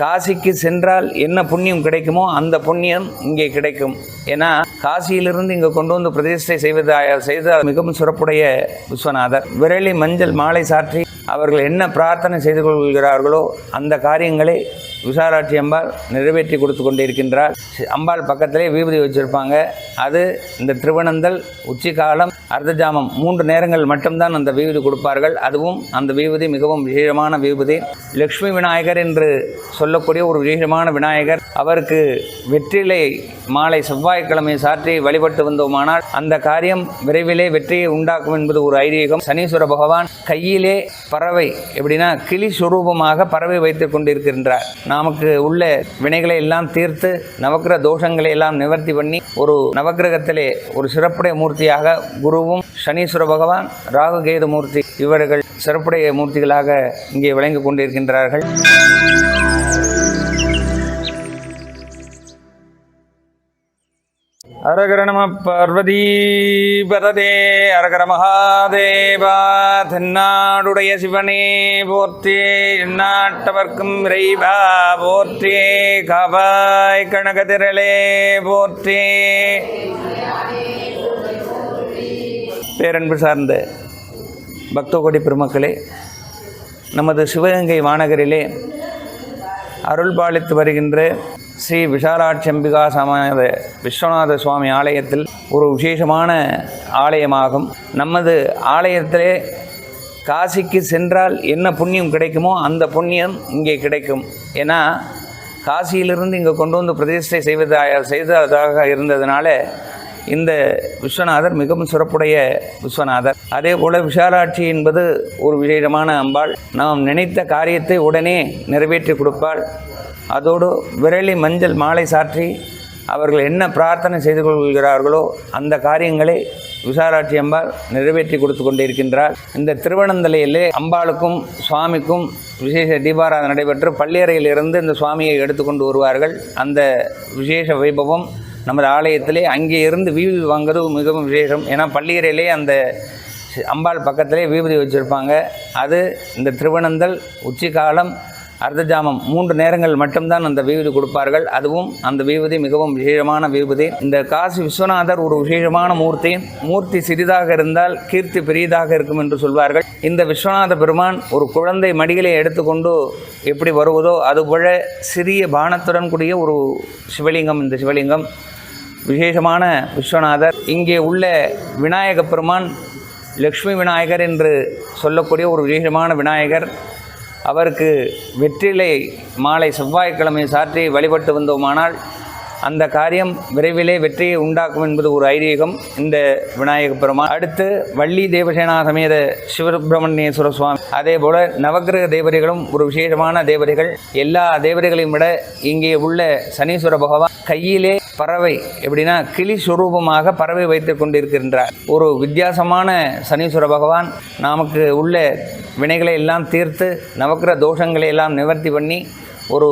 காசிக்கு சென்றால் என்ன புண்ணியம் கிடைக்குமோ அந்த புண்ணியம் இங்கே கிடைக்கும். ஏன்னா காசியிலிருந்து இங்கே கொண்டு வந்து பிரதிஷ்டை செய்வதாக செய்த மிகவும் சிறப்புடைய விஸ்வநாதர். விரலி மஞ்சள் மாலை சாற்றி அவர்கள் என்ன பிரார்த்தனை செய்து கொள்கிறார்களோ அந்த காரியங்களை விசாலாட்சி அம்பாள் நிறைவேற்றி கொடுத்து கொண்டிருக்கின்றார். அம்பாள் பக்கத்திலே வீபதி வச்சுருப்பாங்க. அது இந்த திருவனந்தல் அர்த்தஜாமம் மூன்று நேரங்கள் மட்டும்தான் அந்த விபூதி கொடுப்பார்கள். அதுவும் அந்த விபூதி மிகவும் விசேஷமான விபூதி. லக்ஷ்மி விநாயகர் என்று சொல்லக்கூடிய ஒரு விசேஷமான விநாயகர் அவருக்கு வெற்றிலை மாலை செவ்வாய்க்கிழமை சாற்றி வழிபட்டு வந்தோமானால் அந்த காரியம் விரைவிலே வெற்றியை உண்டாக்கும் என்பது ஒரு ஐதீகம். சனீஸ்வர பகவான் கையிலே பறவை எப்படின்னா கிளி சுரூபமாக பறவை வைத்துக் கொண்டிருக்கின்றார். நமக்கு உள்ள வினைகளை எல்லாம் தீர்த்து நவக்கிரக தோஷங்களை எல்லாம் நிவர்த்தி பண்ணி ஒரு நவக்கிரகத்திலே ஒரு சிறப்புடைய மூர்த்தியாக குருவும் சனீஸ்வர பகவான் ராகு கேது மூர்த்தி இவர்கள் சிறப்புடைய மூர்த்திகளாக இங்கே விளங்கி கொண்டிருக்கின்றார்கள். அரகர நம பார்வதி பரதே அரகர மகாதேவா தென்னாடுடைய சிவனே போற்றே எண்ணாட்டவர்க்கும் இறைவா போற்றே காவாய் கனகதிரளே போற்றே. பேரன்பு சார்ந்த பக்தகோடி பெருமக்களே நமது சிவகங்கை மாநகரிலே அருள் பாலித்து வருகின்ற ஸ்ரீ விஷாலாட்சி சமாத விஸ்வநாத சுவாமி ஆலயத்தில் ஒரு விசேஷமான ஆலயமாகும். நமது ஆலயத்திலே காசிக்கு சென்றால் என்ன புண்ணியம் கிடைக்குமோ அந்த புண்ணியம் இங்கே கிடைக்கும். ஏன்னா காசியிலிருந்து இங்கே கொண்டு வந்து பிரதிஷ்டை செய்வதாக செய்ததாக இருந்ததுனால இந்த விஸ்வநாதர் மிகவும் சிறப்புடைய விஸ்வநாதர். அதே போல் விஷாலாட்சி என்பது ஒரு விசேஷமான அம்பாள். நாம் நினைத்த காரியத்தை உடனே நிறைவேற்றி கொடுப்பாள். அதோடு விரலி மஞ்சள் மாலை சாற்றி அவர்கள் என்ன பிரார்த்தனை செய்து கொள்கிறார்களோ அந்த காரியங்களை விசாலாட்சி அம்பாள் நிறைவேற்றி கொடுத்து கொண்டிருக்கின்றார் இந்த திருவனந்தலையிலே அம்பாளுக்கும் சுவாமிக்கும் விசேஷ தீபாராதனை நடைபெற்று பள்ளியறையிலிருந்து இந்த சுவாமியை எடுத்துக்கொண்டு வருவார்கள். அந்த விசேஷ வைபவம் நமது ஆலயத்திலே அங்கே இருந்து வீதி வாங்குறது மிகவும் விசேஷம். ஏன்னா பள்ளியறையிலே அந்த அம்பாள் பக்கத்திலே வீபதி வச்சுருப்பாங்க. அது இந்த திருவனந்தல் உச்சிகாலம் அர்த்தஜாமம் மூன்று நேரங்கள் மட்டும்தான் அந்த வீபதி கொடுப்பார்கள். அதுவும் அந்த வீபதி மிகவும் விசேஷமான வீபதி இந்த காசி விஸ்வநாதர் ஒரு விசேஷமான மூர்த்தி. மூர்த்தி சிறிதாக இருந்தால் கீர்த்தி பெரியதாக இருக்கும் என்று சொல்வார்கள். இந்த விஸ்வநாத பெருமான் ஒரு குழந்தை மடிகளை எடுத்துக்கொண்டு எப்படி வருவதோ அதுபோல சிறிய பானத்துடன் கூடிய ஒரு சிவலிங்கம் இந்த சிவலிங்கம் விசேஷமான விஸ்வநாதர். இங்கே உள்ள விநாயக பெருமான் லக்ஷ்மி விநாயகர் என்று சொல்லக்கூடிய ஒரு விசேஷமான விநாயகர். அவருக்கு வெற்றிலை மாலை செவ்வாய்க்கிழமை சாற்றி வழிபட்டு வந்தோமானால் அந்த காரியம் விரைவிலே வெற்றியை உண்டாக்கும் என்பது ஒரு ஐதீகம் இந்த விநாயக பெருமான். அடுத்து வள்ளி தேவசேனா சமேத சிவசுப்பிரமணியேஸ்வர சுவாமி. அதே போல நவக்கிரக தேவதைகளும் ஒரு விசேஷமான தேவதைகள். எல்லா தேவதைகளையும் விட இங்கே உள்ள சனீஸ்வர பகவான் கையிலே பறவை எப்படின்னா கிளி சுரூபமாக பறவை வைத்து கொண்டிருக்கின்றார். ஒரு வித்தியாசமான சனீஸ்வர பகவான் நமக்கு உள்ள வினைகளை எல்லாம் தீர்த்து நவக்கிர தோஷங்களை எல்லாம் நிவர்த்தி பண்ணி ஒரு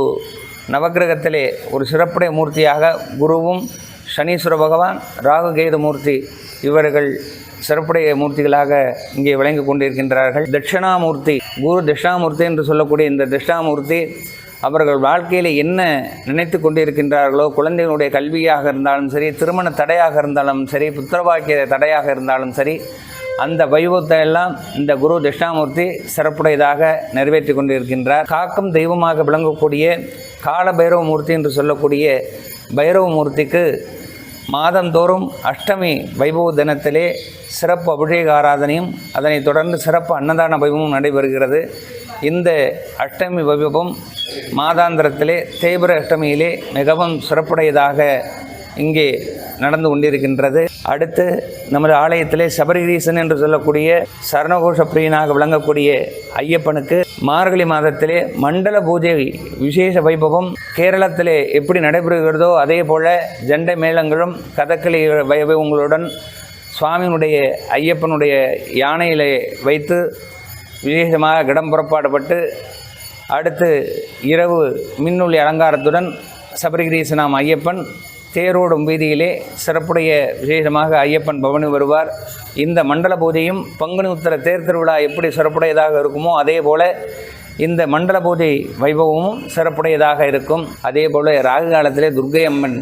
நவக்கிரகத்திலே ஒரு சிறப்புடைய மூர்த்தியாக குருவும் சனீஸ்வர பகவான் ராகு கேது மூர்த்தி இவர்கள் சிறப்புடைய மூர்த்திகளாக இங்கே விளங்கி கொண்டிருக்கின்றார்கள். தட்சிணாமூர்த்தி குரு தட்சிணாமூர்த்தி என்று சொல்லக்கூடிய இந்த தட்சிணாமூர்த்தி அவர்கள் வாழ்க்கையில் என்ன நினைத்து கொண்டிருக்கின்றார்களோ குழந்தைகளுடைய கல்வியாக இருந்தாலும் சரி திருமண தடையாக இருந்தாலும் சரி புத்திரவாக்கிய தடையாக இருந்தாலும் சரி அந்த வைபவத்தை எல்லாம் இந்த குரு தட்சிணாமூர்த்தி சிறப்புடையதாக நிறைவேற்றி கொண்டிருக்கின்றார். காக்கும் தெய்வமாக விளங்கக்கூடிய கால பைரவ மூர்த்தி என்று சொல்லக்கூடிய பைரவ மூர்த்திக்கு மாதந்தோறும் அஷ்டமி வைபவ தினத்திலே சிறப்பு அபிஷேக ஆராதனையும் அதனைத் தொடர்ந்து சிறப்பு அன்னதான வைபவமும் நடைபெறுகிறது. இந்த அஷ்டமி வைபவம் மாதாந்திரத்திலே தேய்பிர அஷ்டமியிலே மிகவும் சிறப்புடையதாக இங்கே நடந்து கொண்டிருக்கின்றது. அடுத்து நமது ஆலயத்திலே சபரிகிரீசன் என்று சொல்லக்கூடிய சரணகோஷ பிரியனாக விளங்கக்கூடிய ஐயப்பனுக்கு மார்கழி மாதத்திலே மண்டல பூஜை விசேஷ வைபவம் கேரளத்திலே எப்படி நடைபெறுகிறதோ அதே போல ஜெண்டை மேளங்களும் கதகளி வைபவங்களுடன் சுவாமியினுடைய ஐயப்பனுடைய யானையிலே வைத்து விசேஷமாக கிடம் புறப்பாடுபட்டு அடுத்து இரவு மின்னொளி அலங்காரத்துடன் சபரிகிரீசனாம் ஐயப்பன் தேரோடும் வீதியிலே சிறப்புடைய விசேஷமாக ஐயப்பன் பவனி வருவார். இந்த மண்டல பூஜையும் பங்குனி உத்தர தேர் திருவிழா எப்படி சிறப்புடையதாக இருக்குமோ அதே போல் இந்த மண்டல பூஜை வைபவமும் சிறப்புடையதாக இருக்கும். அதே போல் ராகு காலத்திலே துர்க்கை அம்மன்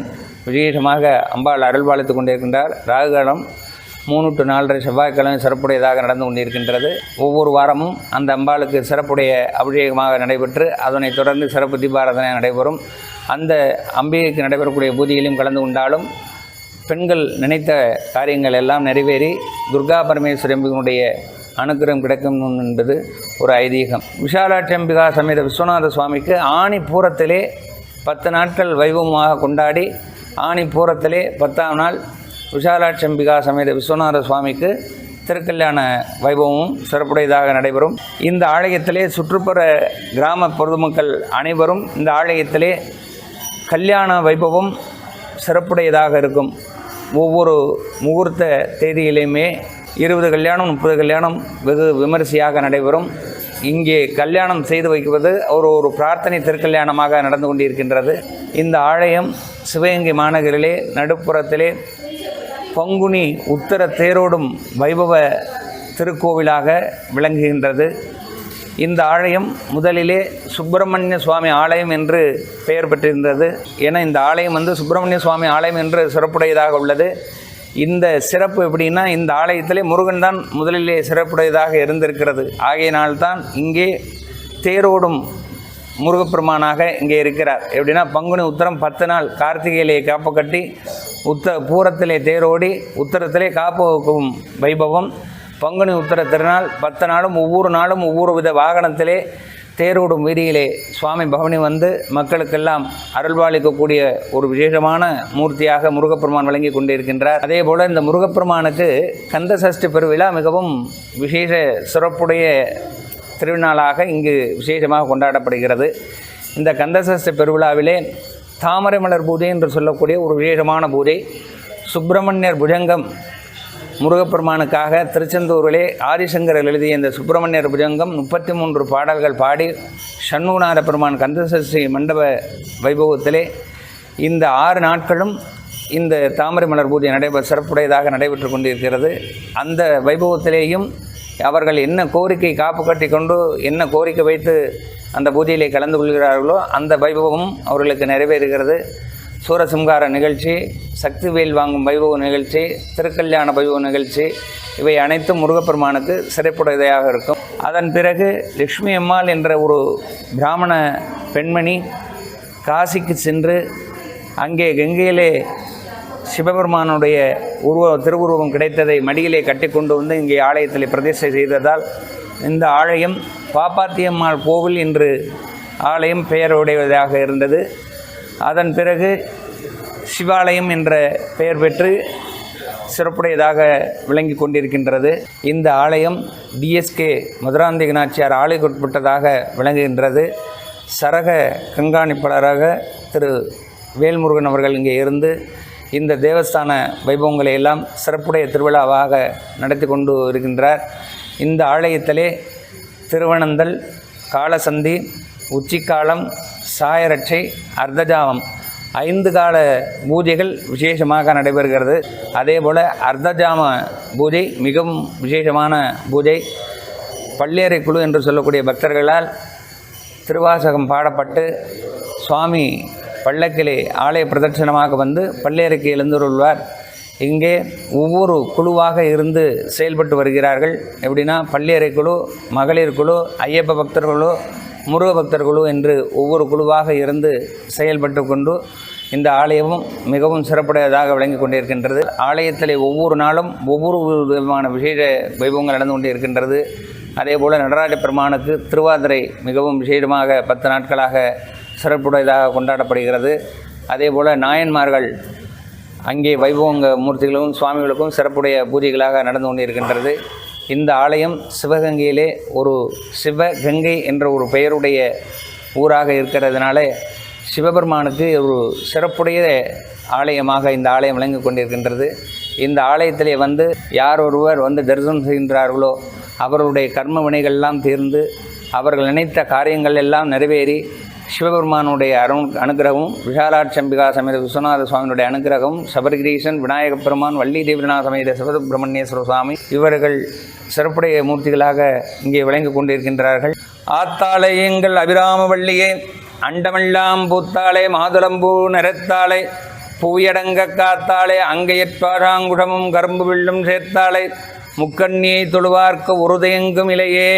விசேஷமாக அம்பாள் அருள் வாழ்த்து கொண்டிருக்கின்றார். ராகு காலம் மூணு டு நாலரை செவ்வாய்க்கிழமை சிறப்புடையதாக நடந்து கொண்டிருக்கின்றது. ஒவ்வொரு வாரமும் அந்த அம்பாளுக்கு சிறப்புடைய அபிஷேகமாக நடைபெற்று அதனைத் தொடர்ந்து சிறப்பு தீபாராதனை நடைபெறும். அந்த அம்பிகைக்கு நடைபெறக்கூடிய பூஜையிலும் கலந்து கொண்டாலும் பெண்கள் நினைத்த காரியங்கள் எல்லாம் நிறைவேறி துர்கா பரமேஸ்வரி அம்பிகனுடைய அனுக்கிரகம் கிடைக்கும் என்பது ஒரு ஐதீகம். விஷாலாட்சி அம்பிகா சமேத விஸ்வநாத சுவாமிக்கு ஆணி பூரத்திலே பத்து நாட்கள் வைபவமாக கொண்டாடி ஆணி பூரத்திலே பத்தாம் நாள் விஷாலாட்சம்பிகா சமேத விஸ்வநாத சுவாமிக்கு திருக்கல்யாண வைபவமும் சிறப்புடையதாக நடைபெறும். இந்த ஆலயத்திலே சுற்றுப்புற கிராம பொதுமக்கள் அனைவரும் இந்த ஆலயத்திலே கல்யாண வைபவம் சிறப்புடையதாக இருக்கும். ஒவ்வொரு முகூர்த்த தேதியிலையுமே இருபது கல்யாணம் முப்பது கல்யாணம் வெகு விமரிசையாக நடைபெறும். இங்கே கல்யாணம் செய்து வைக்குவது ஒரு ஒரு பிரார்த்தனை திருக்கல்யாணமாக நடந்து கொண்டிருக்கின்றது. இந்த ஆலயம் சிவகங்கை மாநகரிலே நடுப்புறத்திலே பங்குனி உத்தர தேரோடும் வைபவ திருக்கோவிலாக விளங்குகின்றது. இந்த ஆலயம் முதலிலே சுப்பிரமணிய சுவாமி ஆலயம் என்று பெயர் பெற்றிருந்தது. ஏன்னா இந்த ஆலயம் வந்து சுப்பிரமணிய சுவாமி ஆலயம் என்று சிறப்புடையதாக உள்ளது. இந்த சிறப்பு எப்படின்னா இந்த ஆலயத்திலே முருகன் தான் முதலிலே சிறப்புடையதாக இருந்திருக்கிறது. ஆகையினால்தான் இங்கே தேரோடும் முருகப்பெருமானாக இங்கே இருக்கிறார். எப்படின்னா பங்குனி உத்தரம் பத்து நாள் கார்த்திகையிலே காப்பு கட்டி உத்த பூரத்திலே தேரோடி உத்தரத்திலே காப்பு வைக்கும் வைபவம். பங்குனி உத்தர திருநாள் பத்து நாளும் ஒவ்வொரு நாளும் ஒவ்வொரு வித வாகனத்திலே தேரோடும் வீதியிலே சுவாமி பவனி வந்து மக்களுக்கெல்லாம் அருள்பாலிக்கக்கூடிய ஒரு விசேஷமான மூர்த்தியாக முருகப்பெருமான் வழங்கி கொண்டிருக்கின்றார். அதே போல் இந்த முருகப்பெருமானுக்கு கந்த சஷ்டி பெருவிழா மிகவும் விசேஷ சிறப்புடைய திருநாளாக இங்கு விசேஷமாக கொண்டாடப்படுகிறது. இந்த கந்தசஷ்டி பெருவிழாவிலே தாமரை மலர் பூஜை என்று சொல்லக்கூடிய ஒரு விசேஷமான பூஜை. சுப்பிரமணியர் புஜங்கம் முருகப்பெருமானுக்காக திருச்செந்தூரிலே ஆதிசங்கரர் எழுதிய இந்த சுப்பிரமணியர் புஜங்கம் முப்பத்தி மூன்று பாடல்கள் பாடி சண்முகநாத பெருமான் கந்தசஷ்டி மண்டப வைபவத்திலே இந்த ஆறு நாட்களும் இந்த தாமரை மலர் பூஜை நடைபெற சிறப்புடையதாக நடைபெற்று கொண்டிருக்கிறது. அந்த வைபவத்திலேயும் அவர்கள் என்ன கோரிக்கை காப்பு கட்டி கொண்டு என்ன கோரிக்கை வைத்து அந்த பூஜையிலே கலந்து கொள்கிறார்களோ அந்த வைபவமும் அவர்களுக்கு நிறைவேறுகிறது. சூரசம்ஹார நிகழ்ச்சி சக்திவேல் வாங்கும் வைபவ நிகழ்ச்சி திருக்கல்யாண வைபவ நிகழ்ச்சி இவை அனைத்தும் முருகப்பெருமானுக்கு சிறப்புடையதாக இருக்கும். அதன் பிறகு லக்ஷ்மி அம்மாள் என்ற ஒரு பிராமண பெண்மணி காசிக்கு சென்று அங்கே கங்கையிலே சிவபெருமானுடைய உருவ திருவுருவம் கிடைத்ததை மடியிலே கட்டிக்கொண்டு வந்து இங்கே ஆலயத்தில் பிரதிஷ்டை செய்ததால் இந்த ஆலயம் பாப்பாத்தியம்மாள் கோவில் என்று ஆலயம் பெயருடையதாக இருந்தது. அதன் பிறகு சிவாலயம் என்ற பெயர் பெற்று சிறப்புடையதாக விளங்கி கொண்டிருக்கின்றது. இந்த ஆலயம் டிஎஸ்கே மதுராந்தக நாச்சியார் ஆலயக்குட்பட்டதாக விளங்குகின்றது. சரக கண்காணிப்பாளராக திரு வேல்முருகன் அவர்கள் இங்கே இருந்து இந்த தேவஸ்தான வைபவங்களை எல்லாம் சிறப்புடைய திருவிழாவாக நடத்தி கொண்டு இருக்கின்றார் இந்த ஆலயத்திலே திருவனந்தல் காலசந்தி உச்சிக்காலம் சாயரட்சை அர்த்தஜாமம் ஐந்து கால பூஜைகள் விசேஷமாக நடைபெறுகிறது. அதே போல் அர்த்தஜாம பூஜை மிகவும் விசேஷமான பூஜை. பள்ளியறை குழு என்று சொல்லக்கூடிய பக்தர்களால் திருவாசகம் பாடப்பட்டு சுவாமி பள்ளக்கிலே ஆலய பிரதட்சணமாக வந்து பள்ளியறைக்கு எழுந்துள்ளார் இங்கே ஒவ்வொரு குழுவாக இருந்து செயல்பட்டு வருகிறார்கள். எப்படின்னா பள்ளியறை குழு மகளிர் குழு ஐயப்ப பக்தர்களோ முருக பக்தர்களோ என்று ஒவ்வொரு குழுவாக இருந்து செயல்பட்டு கொண்டு இந்த ஆலயமும் மிகவும் சிறப்புடையதாக விளங்கி கொண்டிருக்கின்றது. ஆலயத்தில் ஒவ்வொரு நாளும் ஒவ்வொரு விதமான விசேஷ வைபவங்கள் நடந்து கொண்டிருக்கின்றது. அதே போல் நடராஜ பெருமானுக்கு திருவாதிரை மிகவும் விசேஷமாக பத்து நாட்களாக சிறப்புடையதாக கொண்டாடப்படுகிறது. அதே போல் நாயன்மார்கள் அங்கே வைபவங்க மூர்த்திகளும் சுவாமிகளுக்கும் சிறப்புடைய பூஜைகளாக நடந்து கொண்டிருக்கின்றது. இந்த ஆலயம் சிவகங்கையிலே ஒரு சிவகங்கை என்ற ஒரு பெயருடைய ஊராக இருக்கிறதுனால சிவபெருமானுக்கு ஒரு சிறப்புடைய ஆலயமாக இந்த ஆலயம் விளங்கி கொண்டிருக்கின்றது. இந்த ஆலயத்திலே வந்து யார் ஒருவர் வந்து தரிசனம் செய்கின்றார்களோ அவர்களுடைய கர்ம வினைகள்லாம் தீர்ந்து அவர்கள் நினைத்த காரியங்கள் எல்லாம் நிறைவேறி சிவபெருமானுடைய அருண் அனுகிரகமும் விஷாலாட்சம்பிகா சமேத விஸ்வநாத சுவாமியுடைய அனுகிரகம் சபரிகிரீசன் விநாயகப் பெருமான் வள்ளி தேவிநாத சமேத சிவசுப்பிரமணியேஸ்வர சுவாமி இவர்கள் சிறப்புடைய மூர்த்திகளாக இங்கே விளங்கி கொண்டிருக்கின்றார்கள். ஆத்தாளை எங்கள் அபிராமவள்ளியே அண்டமெல்லாம் பூத்தாளே மாதுளம்பூ நிறத்தாளே பூயடங்க காத்தாளே அங்கையற்பாராங்குடமும் கரும்பு வில்லும் சேர்த்தாளே முக்கண்ணியை தொழுவார்க்கு உருதையெங்கும் இலையே